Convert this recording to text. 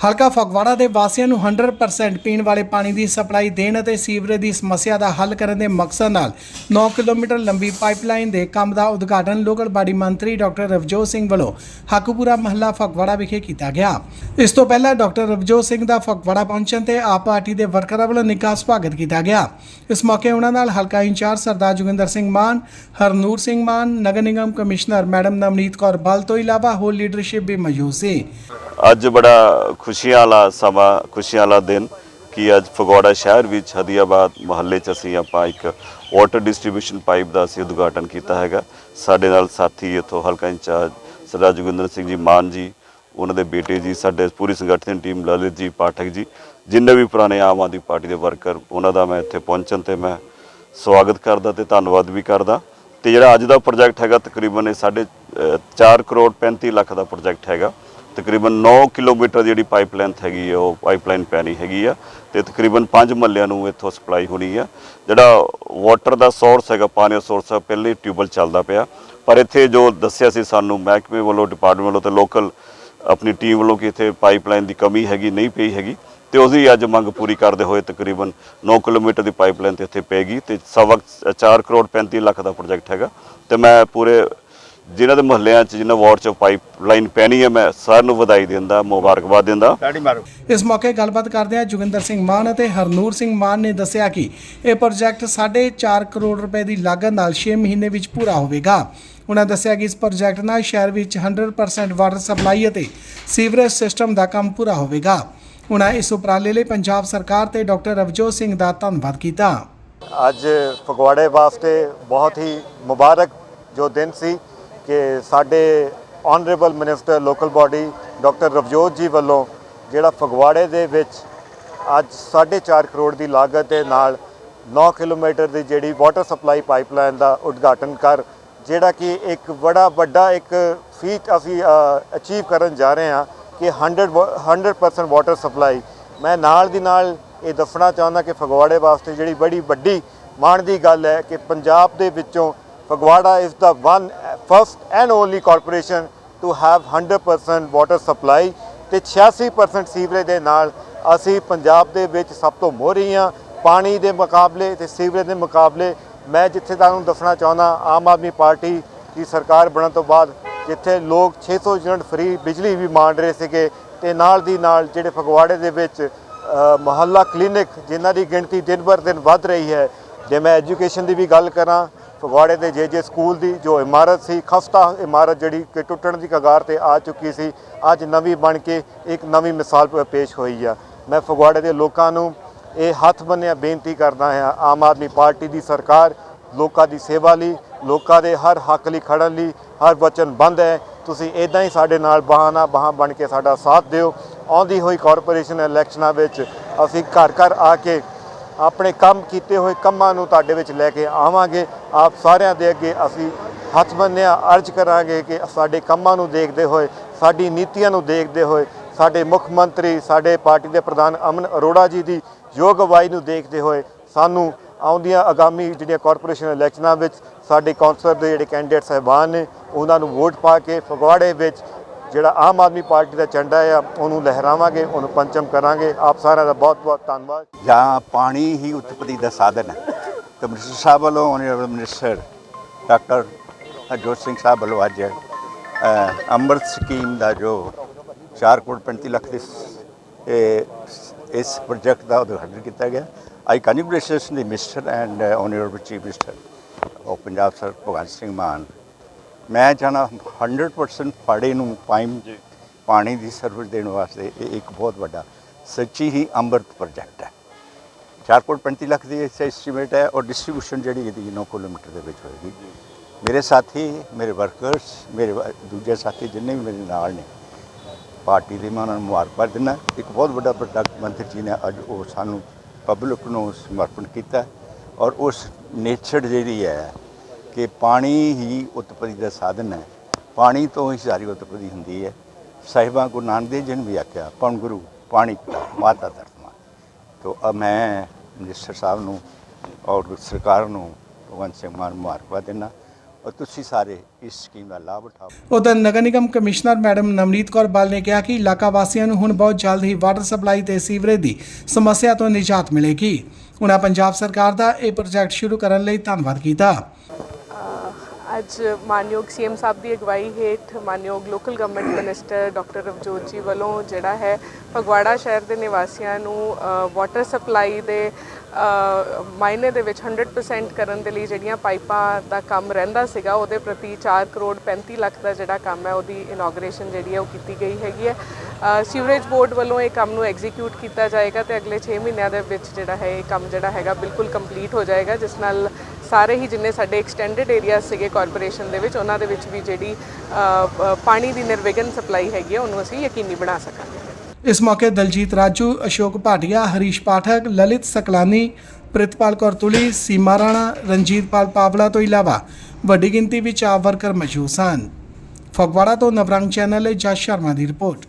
ਹਲਕਾ ਫਗਵਾੜਾ ਦੇ ਵਾਸੀਆਂ ਨੂੰ 100% ਪੀਣ ਵਾਲੇ ਪਾਣੀ ਦੀ ਸਪਲਾਈ ਦੇਣ ਅਤੇ ਸੀਵਰੇਜ ਦੀ ਸਮੱਸਿਆ ਦਾ ਹੱਲ ਕਰਨ ਦੇ ਮਕਸਦ ਨਾਲ 9 ਕਿਲੋਮੀਟਰ ਲੰਬੀ ਪਾਈਪਲਾਈਨ ਦੇ ਕੰਮ ਦਾ ਉਦਘਾਟਨ ਲੋਕਲ ਬਾਡੀ ਮੰਤਰੀ ਡਾਕਟਰ ਰਵਜੋਤ ਸਿੰਘ ਵੱਲੋਂ ਹਕਪੂਰਾ ਮਹੱਲਾ ਫਗਵਾੜਾ ਵਿਖੇ ਕੀਤਾ ਗਿਆ। ਇਸ ਤੋਂ ਪਹਿਲਾਂ ਡਾਕਟਰ ਰਵਜੋਤ ਸਿੰਘ ਦਾ ਫਗਵਾੜਾ ਪਹੁੰਚਣ ਤੇ ਆਪ ਪਾਰਟੀ ਦੇ ਵਰਕਰਾਂ ਵੱਲੋਂ ਨਿੱਘਾ ਸਵਾਗਤ ਕੀਤਾ ਗਿਆ। ਇਸ ਮੌਕੇ ਉਹਨਾਂ ਨਾਲ ਹਲਕਾ ਇੰਚਾਰਜ ਸਰਦਾਰ ਜੋਗਿੰਦਰ ਸਿੰਘ ਮਾਨ, ਹਰਨੂਰ ਸਿੰਘ ਮਾਨ, ਨਗਰ ਨਿਗਮ ਕਮਿਸ਼ਨਰ ਮੈਡਮ ਨਵਨੀਤ ਕੌਰ ਬਲ ਤੋਂ ਇਲਾਵਾ ਹੋਰ ਲੀਡਰਸ਼ਿਪ ਵੀ ਮੌਜੂਦ ਸੀ। ਅੱਜ ਬੜਾ ਖੁਸ਼ੀਆਂ ਵਾਲਾ ਸਮਾਂ ਖੁਸ਼ੀਆਂ ਵਾਲਾ ਦਿਨ ਕਿ ਅੱਜ ਫਗਵਾੜਾ ਸ਼ਹਿਰ ਵਿੱਚ ਹਦੀਆਬਾਦ ਮੁਹੱਲੇ 'ਚ ਅਸੀਂ ਆਪਾਂ ਇੱਕ ਵਾਟਰ ਡਿਸਟ੍ਰੀਬਿਊਸ਼ਨ ਪਾਈਪ ਦਾ ਅਸੀਂ ਉਦਘਾਟਨ ਕੀਤਾ ਹੈਗਾ। ਸਾਡੇ ਨਾਲ ਸਾਥੀ ਇੱਥੋਂ ਹਲਕਾ ਇੰਚਾਰਜ ਸਰਦਾਰ ਜੋਗਿੰਦਰ ਸਿੰਘ ਜੀ ਮਾਨ ਜੀ, ਉਹਨਾਂ ਦੇ ਬੇਟੇ ਜੀ, ਸਾਡੇ ਪੂਰੀ ਸੰਗਠਨ ਟੀਮ ਲਲਿਤ ਜੀ, ਪਾਠਕ ਜੀ, ਜਿੰਨੇ ਵੀ ਪੁਰਾਣੇ ਆਮ ਆਦਮੀ ਪਾਰਟੀ ਦੇ ਵਰਕਰ, ਉਹਨਾਂ ਦਾ ਮੈਂ ਇੱਥੇ ਪਹੁੰਚਣ ਤੇ ਮੈਂ ਸਵਾਗਤ ਕਰਦਾ ਤੇ ਧੰਨਵਾਦ ਵੀ ਕਰਦਾ। ਤੇ ਜਿਹੜਾ ਅੱਜ ਦਾ ਪ੍ਰੋਜੈਕਟ ਹੈਗਾ ਤਕਰੀਬਨ ਇਹ ਸਾਡੇ 4 ਕਰੋੜ 35 ਲੱਖ ਦਾ ਪ੍ਰੋਜੈਕਟ ਹੈਗਾ। ਤਕਰੀਬਨ 9 ਕਿਲੋਮੀਟਰ ਦੀ ਜਿਹੜੀ ਪਾਈਪ ਲੈਂਥ ਹੈਗੀ ਆ, ਉਹ ਪਾਈਪਲਾਈਨ ਪੈਣੀ ਹੈਗੀ ਆ ਤੇ ਤਕਰੀਬਨ 5 ਮਹੱਲਿਆਂ ਨੂੰ ਇੱਥੋਂ ਸਪਲਾਈ ਹੋਣੀ ਆ। ਜਿਹੜਾ ਵਾਟਰ ਦਾ ਸੋਰਸ ਹੈਗਾ, ਪਾਣੀ ਦਾ ਸੋਰਸ ਹੈ ਪਹਿਲੇ ਟਿਊਬਲ ਚੱਲਦਾ ਪਿਆ। ਪਰ ਇੱਥੇ ਜੋ ਦੱਸਿਆ ਸੀ ਸਾਨੂੰ ਮਹਿਕਮੇ ਵੱਲੋਂ ਡਿਪਾਰਟਮੈਂਟ ਵੱਲੋਂ ਤੇ ਲੋਕਲ ਆਪਣੀ ਟੀਮ ਵੱਲੋਂ ਕਿ ਇੱਥੇ ਪਾਈਪਲਾਈਨ ਦੀ ਕਮੀ ਹੈਗੀ, ਨਹੀਂ ਪਈ ਹੈਗੀ, ਤੇ ਉਹਦੀ ਅੱਜ ਮੰਗ ਪੂਰੀ ਕਰਦੇ ਹੋਏ ਤਕਰੀਬਨ 9 ਕਿਲੋਮੀਟਰ ਦੀ ਪਾਈਪਲਾਈਨ ਤੇ ਇੱਥੇ ਪੈਗੀ ਤੇ ਸਵਾ 4 ਕਰੋੜ 35 ਲੱਖ ਦਾ ਪ੍ਰੋਜੈਕਟ ਹੈਗਾ। ਤੇ ਮੈਂ ਪੂਰੇ ਜਿਨ੍ਹਾਂ ਦੇ ਮੁਹੱਲਿਆਂ 'ਚ ਜਿਨ੍ਹਾਂ ਵਾਰਡ 'ਚ ਪਾਈਪਲਾਈਨ ਪੈਣੀ ਹੈ ਮੈਂ ਸਾਰਿਆਂ ਨੂੰ ਵਧਾਈ ਦਿੰਦਾ ਮੁਬਾਰਕਬਾਦ ਦਿੰਦਾ ਇਸ ਮੌਕੇ ਗੱਲਬਾਤ ਕਰਦਿਆਂ ਜੋਗਿੰਦਰ ਸਿੰਘ ਮਾਨ ਅਤੇ ਹਰਨੂਰ ਸਿੰਘ ਮਾਨ ਨੇ ਦੱਸਿਆ ਕਿ ਇਹ ਪ੍ਰੋਜੈਕਟ 4.5 ਕਰੋੜ ਰੁਪਏ ਦੀ ਲਾਗਤ ਨਾਲ 6 ਮਹੀਨੇ ਵਿੱਚ ਪੂਰਾ ਹੋਵੇਗਾ। ਉਹਨਾਂ ਦੱਸਿਆ ਕਿ ਇਸ ਪ੍ਰੋਜੈਕਟ ਨਾਲ ਸ਼ਹਿਰ ਵਿੱਚ 100% ਵਾਟਰ ਸਪਲਾਈ ਅਤੇ ਸੀਵਰੇਜ ਸਿਸਟਮ ਦਾ ਕੰਮ ਪੂਰਾ ਹੋਵੇਗਾ। ਉਹਨਾਂ ਇਸ ਉਪਰਾਲੇ ਲਈ ਪੰਜਾਬ ਸਰਕਾਰ ਤੇ ਡਾਕਟਰ ਰਵਜੋਤ ਸਿੰਘ ਦਾ ਧੰਨਵਾਦ ਕੀਤਾ। ਅੱਜ ਫਗਵਾੜੇ ਵਾਸਤੇ ਬਹੁਤ ਹੀ ਮੁਬਾਰਕ ਜੋ ਦਿਨ ਸੀ ਕਿ ਸਾਡੇ honourable minister local body doctor Ravjot ji ਵੱਲੋਂ ਜਿਹੜਾ ਫਗਵਾੜੇ ਦੇ ਵਿੱਚ ਅੱਜ 4.5 ਕਰੋੜ ਦੀ ਲਾਗਤ ਦੇ ਨਾਲ 9 ਕਿਲੋਮੀਟਰ ਦੀ ਜਿਹੜੀ ਵਾਟਰ ਸਪਲਾਈ ਪਾਈਪਲਾਈਨ ਦਾ ਉਦਘਾਟਨ ਕਰ, ਜਿਹੜਾ ਕਿ ਇੱਕ ਬੜਾ ਵੱਡਾ ਇੱਕ ਫੀਟ ਅਸੀਂ ਅਚੀਵ ਕਰਨ ਜਾ ਰਹੇ ਹਾਂ ਕਿ 100 100% ਵਾਟਰ ਸਪਲਾਈ ਮੈਂ ਨਾਲ ਦੀ ਨਾਲ ਇਹ ਦੱਸਣਾ ਚਾਹੁੰਦਾ ਕਿ ਫਗਵਾੜੇ ਵਾਸਤੇ ਜਿਹੜੀ ਬੜੀ ਵੱਡੀ ਮਾਣ ਦੀ ਗੱਲ ਹੈ ਕਿ ਪੰਜਾਬ ਦੇ ਵਿੱਚੋਂ ਫਗਵਾੜਾ ਇਸ ਦਾ one first and only corporation to have 100% water supply ਤੇ 86% ਸੀਵਰੇਜ ਦੇ ਨਾਲ ਅਸੀਂ ਪੰਜਾਬ ਦੇ ਵਿੱਚ ਸਭ ਤੋਂ ਮੋਹਰੀ ਹਾਂ। ਪਾਣੀ ਦੇ ਮੁਕਾਬਲੇ ਤੇ ਸੀਵਰੇਜ ਦੇ ਮੁਕਾਬਲੇ ਮੈਂ ਜਿੱਥੇ ਤੁਹਾਨੂੰ ਦੱਸਣਾ ਚਾਹੁੰਦਾ ਆਮ ਆਦਮੀ ਪਾਰਟੀ ਦੀ ਸਰਕਾਰ ਬਣਨ ਤੋਂ ਬਾਅਦ ਜਿੱਥੇ ਲੋਕ 600 ਯੂਨਿਟ ਫ੍ਰੀ ਬਿਜਲੀ ਵੀ ਮੰਗ ਰਹੇ ਸੀਗੇ ਤੇ ਨਾਲ ਦੀ ਨਾਲ ਜਿਹੜੇ ਫਗਵਾੜੇ ਦੇ ਵਿੱਚ ਅ, ਮੁਹੱਲਾ ਕਲੀਨਿਕ ਜਿਨ੍ਹਾਂ ਦੀ ਗਿਣਤੀ ਦਿਨ ਬਰ ਦਿਨ ਵੱਧ ਰਹੀ ਹੈ। ਜੇ ਮੈਂ ਐਜੂਕੇਸ਼ਨ ਦੀ ਵੀ ਗੱਲ ਕਰਾਂ ਫਗਵਾੜੇ ਦੇ ਜੇ ਜੇ ਸਕੂਲ ਦੀ ਜੋ ਇਮਾਰਤ ਸੀ, ਖਸਤਾ ਇਮਾਰਤ ਜਿਹੜੀ ਕਿ ਟੁੱਟਣ ਦੀ ਕਗਾਰ ਤੇ ਆ ਚੁੱਕੀ ਸੀ, ਅੱਜ ਨਵੀਂ ਬਣ ਕੇ ਇੱਕ ਨਵੀਂ ਮਿਸਾਲ ਪੇਸ਼ ਹੋਈ ਆ। ਮੈਂ ਫਗਵਾੜੇ ਦੇ ਲੋਕਾਂ ਨੂੰ ਇਹ ਹੱਥ ਬੰਨਿਆ ਬੇਨਤੀ ਕਰਦਾ ਹਾਂ, ਆਮ ਆਦਮੀ ਪਾਰਟੀ ਦੀ ਸਰਕਾਰ, ਲੋਕਾਂ ਦੀ ਸੇਵਾ ਲਈ, ਲੋਕਾਂ ਦੇ ਹਰ ਹੱਕ ਲਈ ਖੜਨ ਲਈ, ਹਰ ਵਚਨਬੰਦ ਹੈ। ਤੁਸੀਂ ਇਦਾਂ ਹੀ ਸਾਡੇ ਨਾਲ ਬਾਹਾਂ ਨਾਲ ਬਾਹਾਂ ਬਣ ਕੇ ਸਾਡਾ ਸਾਥ ਦਿਓ। ਆਉਂਦੀ ਹੋਈ ਕਾਰਪੋਰੇਸ਼ਨ ਇਲੈਕਸ਼ਨਾਂ ਵਿੱਚ ਅਸੀਂ ਘਰ ਘਰ ਆ ਕੇ ਆਪਣੇ ਕੰਮ ਕੀਤੇ ਹੋਏ ਕੰਮਾਂ ਨੂੰ ਤੁਹਾਡੇ ਵਿੱਚ ਲੈ ਕੇ ਆਵਾਂਗੇ। ਆਪ ਸਾਰਿਆਂ ਦੇ ਅੱਗੇ ਅਸੀਂ ਹੱਥ ਬੰਨਿਆ ਅਰਜ਼ ਕਰਾਂਗੇ ਕਿ ਸਾਡੇ ਕੰਮਾਂ ਨੂੰ ਦੇਖਦੇ ਹੋਏ, ਸਾਡੀ ਨੀਤੀਆਂ ਨੂੰ ਦੇਖਦੇ ਹੋਏ, ਸਾਡੇ ਮੁੱਖ ਮੰਤਰੀ, ਸਾਡੇ ਪਾਰਟੀ ਦੇ ਪ੍ਰਧਾਨ ਅਮਨ ਅਰੋੜਾ ਜੀ ਦੀ ਯੋਗ ਅਗਵਾਈ ਨੂੰ ਦੇਖਦੇ ਹੋਏ ਸਾਨੂੰ ਆਉਂਦੀਆਂ ਆਗਾਮੀ ਜਿਹੜੀਆਂ ਕਾਰਪੋਰੇਸ਼ਨ ਇਲੈਕਸ਼ਨਾਂ ਵਿੱਚ ਸਾਡੇ ਕੌਂਸਲਰ ਦੇ ਜਿਹੜੇ ਕੈਂਡੀਡੇਟ ਸਹਿਬਾਨ ਨੇ, ਉਹਨਾਂ ਨੂੰ ਵੋਟ ਪਾ ਕੇ ਫਗਵਾੜੇ ਵਿੱਚ ਜਿਹੜਾ ਆਮ ਆਦਮੀ ਪਾਰਟੀ ਦਾ ਝੰਡਾ ਆ, ਉਹਨੂੰ ਲਹਿਰਾਵਾਂਗੇ, ਉਹਨੂੰ ਪੰਚਮ ਕਰਾਂਗੇ। ਆਪ ਸਾਰਿਆਂ ਦਾ ਬਹੁਤ ਬਹੁਤ ਧੰਨਵਾਦ। ਜਾਂ ਪਾਣੀ ਹੀ ਉਤਪਤੀ ਦਾ ਸਾਧਨ ਹੈ। ਤੇ ਮਿਨਿਸਟਰ ਸਾਹਿਬ ਵੱਲੋਂ honourable minister doctor Harjot Singh ਸਾਹਿਬ ਵੱਲੋਂ ਅੱਜ ਅੰਮ੍ਰਿਤ ਸਕੀਮ ਦਾ ਜੋ 4 ਕਰੋੜ 35 ਲੱਖ ਦੇ ਇਸ ਪ੍ਰੋਜੈਕਟ ਦਾ ਉਦਘਾਟਨ ਕੀਤਾ ਗਿਆ। I congratulation the mister and honourable chief minister of Punjab sir Bhagwant Singh Mann ਮੈਂ ਚਾਹਨਾ 100% ਫਾੜੇ ਨੂੰ ਪਾਈਮ ਪਾਣੀ ਦੀ ਸਰਵਿਸ ਦੇਣ ਵਾਸਤੇ ਇਹ ਇੱਕ ਬਹੁਤ ਵੱਡਾ ਸੱਚੀ ਹੀ ਅੰਮ੍ਰਿਤ ਪ੍ਰੋਜੈਕਟ ਹੈ। 4 ਕਰੋੜ 35 ਲੱਖ ਦੀ ਐਸਟੀਮੇਟ ਹੈ ਔਰ ਡਿਸਟ੍ਰੀਬਿਊਸ਼ਨ ਜਿਹੜੀ ਇਹਦੀ 9 ਕਿਲੋਮੀਟਰ ਦੇ ਵਿੱਚ ਹੋਏਗੀ। ਮੇਰੇ ਸਾਥੀ ਮੇਰੇ ਵਰਕਰਸ ਮੇਰੇ ਦੂਜੇ ਸਾਥੀ ਜਿੰਨੇ ਵੀ ਮੇਰੇ ਨਾਲ ਨੇ ਪਾਰਟੀ ਦੇ ਮੈਂ ਉਹਨਾਂ ਨੂੰ ਮੁਬਾਰਕਬਾਦ ਦਿੰਦਾ। ਇੱਕ ਬਹੁਤ ਵੱਡਾ ਪ੍ਰੋਡਕਟ ਮੰਤਰੀ ਜੀ ਨੇ ਅੱਜ ਉਹ ਸਾਨੂੰ ਪਬਲਿਕ ਨੂੰ ਸਮਰਪਣ ਕੀਤਾ ਔਰ ਉਸ ਨੇਚਰ ਜਿਹੜੀ ਹੈ ਕਿ ਪਾਣੀ ਹੀ ਉਤਪਤੀ ਦਾ ਸਾਧਨ ਹੈ। ਪਾਣੀ ਤੋਂ ਹੀ ਸਾਰੀ ਉਤਪਤੀ ਹੁੰਦੀ ਹੈ। ਸਾਹਿਬਾਂ ਗੁਰੂ ਨਾਨਕ ਦੇਵ ਜੀ ਨੇ ਵੀ ਆਖਿਆ ਪਰਮ ਗੁਰੂ, ਪਾਣੀ ਮਾਤਾ ਧਰਤਮਾ ਤੋ ਅ ਮੈਂ ਮਿਨਿਸਟਰ ਸਾਹਿਬ ਨੂੰ ਔਰ ਸਰਕਾਰ ਨੂੰ ਭਗਵੰਤ ਸਿੰਘ ਮਾਨ ਨੂੰ ਮੁਬਾਰਕਬਾਦ ਦਿੰਦਾ। ਔਰ ਤੁਸੀਂ ਸਾਰੇ ਇਸ ਸਕੀਮ ਦਾ ਲਾਭ ਉਠਾਓ। ਉਧਰ ਨਗਰ ਨਿਗਮ ਕਮਿਸ਼ਨਰ ਮੈਡਮ ਨਵਨੀਤ ਕੌਰ ਬਾਲ ਨੇ ਕਿਹਾ ਕਿ ਇਲਾਕਾ ਵਾਸੀਆਂ ਨੂੰ ਹੁਣ ਬਹੁਤ ਜਲਦ ਹੀ ਵਾਟਰ ਸਪਲਾਈ ਤੇ ਸੀਵਰੇਜ ਦੀ ਸਮੱਸਿਆ ਤੋਂ ਨਿਜਾਤ ਮਿਲੇਗੀ। ਉਹਨਾਂ ਪੰਜਾਬ ਸਰਕਾਰ ਦਾ ਇਹ ਪ੍ਰੋਜੈਕਟ ਸ਼ੁਰੂ ਕਰਨ ਲਈ ਧੰਨਵਾਦ ਕੀਤਾ। ਅੱਜ ਮਾਨਯੋਗ ਸੀਐਮ ਸਾਹਿਬ ਦੀ ਅਗਵਾਈ ਹੇਠ ਮਾਨਯੋਗ local government minister doctor Ravjot ji ਵੱਲੋਂ ਜਿਹੜਾ ਹੈ ਫਗਵਾੜਾ ਸ਼ਹਿਰ ਦੇ ਨਿਵਾਸੀਆਂ ਨੂੰ ਵਾਟਰ ਸਪਲਾਈ ਦੇ ਮਾਇਨੇ ਦੇ ਵਿੱਚ 100% ਕਰਨ ਦੇ ਲਈ ਜਿਹੜੀਆਂ ਪਾਈਪਾਂ ਦਾ ਕੰਮ ਰਹਿੰਦਾ ਸੀਗਾ, ਉਹਦੇ ਪ੍ਰਤੀ 4 ਕਰੋੜ 35 ਲੱਖ ਦਾ ਜਿਹੜਾ ਕੰਮ ਹੈ ਉਹਦੀ ਇਨੋਗ੍ਰੇਸ਼ਨ ਜਿਹੜੀ ਹੈ ਉਹ ਕੀਤੀ ਗਈ ਹੈਗੀ ਹੈ। ਸੀਵਰੇਜ ਬੋਰਡ ਵੱਲੋਂ ਇਹ ਕੰਮ ਨੂੰ ਐਗਜ਼ੀਕਿਊਟ ਕੀਤਾ ਜਾਏਗਾ ਤੇ ਅਗਲੇ 6 ਮਹੀਨਿਆਂ ਦੇ ਵਿੱਚ ਜਿਹੜਾ ਹੈ ਇਹ ਕੰਮ ਜਿਹੜਾ ਹੈਗਾ ਬਿਲਕੁਲ ਕੰਪਲੀਟ ਹੋ ਜਾਏਗਾ, ਜਿਸ ਨਾਲ ਸਾਰੇ ਹੀ ਜਿੰਨੇ ਸਾਡੇ ਐਕਸਟੈਂਡਡ ਏਰੀਆ ਸੀਗੇ ਕਾਰਪੋਰੇਸ਼ਨ ਦੇ ਵਿੱਚ, ਉਹਨਾਂ ਦੇ ਵਿੱਚ ਵੀ ਜਿਹੜੀ ਪਾਣੀ ਦੀ ਨਿਰਵਿਘਨ ਸਪਲਾਈ ਹੈਗੀ ਹੈ ਉਹਨੂੰ ਅਸੀਂ ਯਕੀਨੀ ਬਣਾ ਸਕਾਂਗੇ। ਇਸ ਮੌਕੇ ਦਲਜੀਤ ਰਾਜੂ, ਅਸ਼ੋਕ ਭਾਟੀਆ, ਹਰੀਸ਼ ਪਾਠਕ, ਲਲਿਤ ਸਕਲਾਨੀ, ਪ੍ਰਿਤਪਾਲ ਕੌਰ ਤੁਲੀ, ਸੀਮਾ ਰਾਣਾ, ਰਣਜੀਤਪਾਲ ਪਾਵਲਾ ਤੋਂ ਇਲਾਵਾ ਵੱਡੀ ਗਿਣਤੀ ਵਿੱਚ ਆਪ ਵਰਕਰ ਮੌਜੂਦ ਸਨ। ਫਗਵਾੜਾ ਤੋਂ ਨਵਰੰਗ ਚੈਨਲ ਲਈ ਜਸ ਸ਼ਰਮਾ ਦੀ ਰਿਪੋਰਟ।